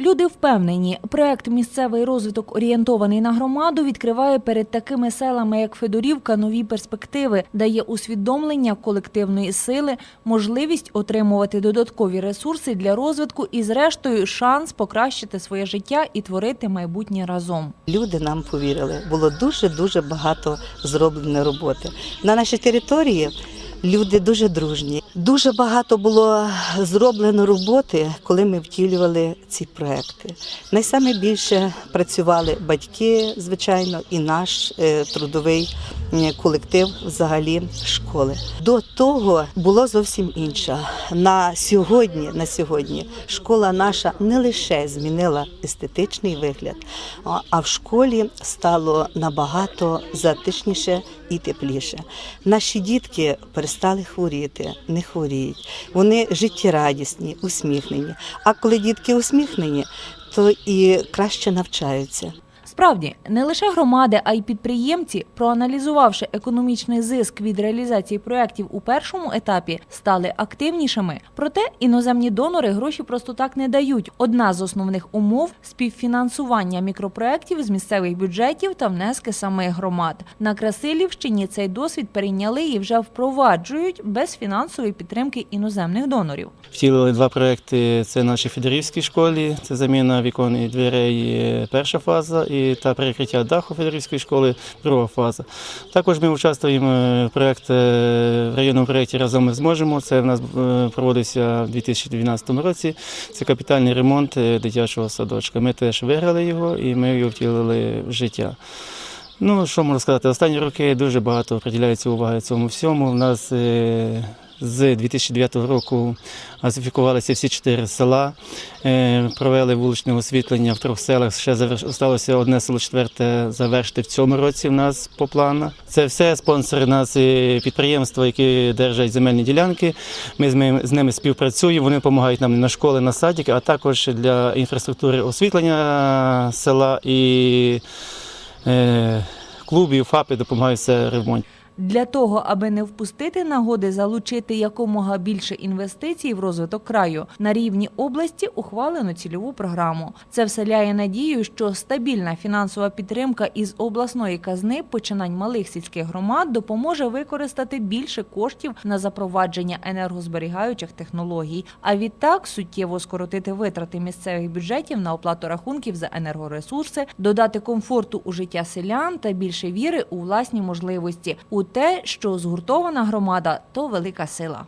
Люди впевнені, проект Місцевий розвиток орієнтований на громаду відкриває перед такими селами, як Федорівка, нові перспективи, дає усвідомлення колективної сили, можливість отримувати додаткові ресурси для розвитку і, зрештою, шанс покращити своє життя і творити майбутнє разом. Люди нам повірили. Було дуже дуже багато зроблено роботи. На нашій території люди дуже дружні. Дуже багато було зроблено роботи, коли ми втілювали ці проекти. Найсаме більше працювали батьки, звичайно, і наш е, трудовий колектив взагалі школи. До того було зовсім інше. На сьогодні, на сьогодні школа наша не лише змінила естетичний вигляд, а- в школі стало набагато затишніше і тепліше. Наші дітки перестали хворіти, не хворіють. Вони життєрадісні, усміхнені. А коли дітки усміхнені, то і краще навчаються. Справді, не лише громади, а й підприємці, проаналізувавши економічний зиск від реалізації проєктів у першому етапі, стали активнішими. Проте іноземні донори гроші просто так не дають. Одна з основних умов співфінансування мікропроєктів з місцевих бюджетів та внески самих громад. На Красилівщині цей досвід перейняли і вже впроваджують без фінансової підтримки іноземних донорів. Втілили два проекти. Це наші Федорівській школі, це заміна вікон і дверей, перша фаза, і та перекриття даху Федорівської школи, друга фаза. Також ми участвуємо в проект, е, в районному проєкті Разом ми зможемо. Це в нас е, проводився в 2012 році. Це капітальний ремонт е, дитячого садочка. Ми теж виграли його і ми його втілили в життя. Ну, що можу сказати, останні роки дуже багато приділяється уваги цьому всьому. У нас з 2009 року газифікувалися всі чотири села, е, провели вуличне освітлення в трьох селах. Ще заверш... осталося одне село четверте завершити в цьому році. В нас по плану. Це все спонсори нас е, підприємства, які держать земельні ділянки. Ми з ними, співпрацюємо. Вони допомагають нам на школи, на садики, а також для інфраструктури освітлення села і е, клубів, ФАПи допомагають все в ремонті. Для того, аби не впустити нагоди залучити якомога більше інвестицій в розвиток краю, на рівні області ухвалено цільову програму. Це вселяє надію, що стабільна фінансова підтримка із обласної казни починань малих сільських громад допоможе використати більше коштів на запровадження енергозберігаючих технологій, а відтак суттєво скоротити витрати місцевих бюджетів на оплату рахунків за енергоресурси, додати комфорту у життя селян та більше віри у власні можливості, у те, що згуртована громада то велика сила.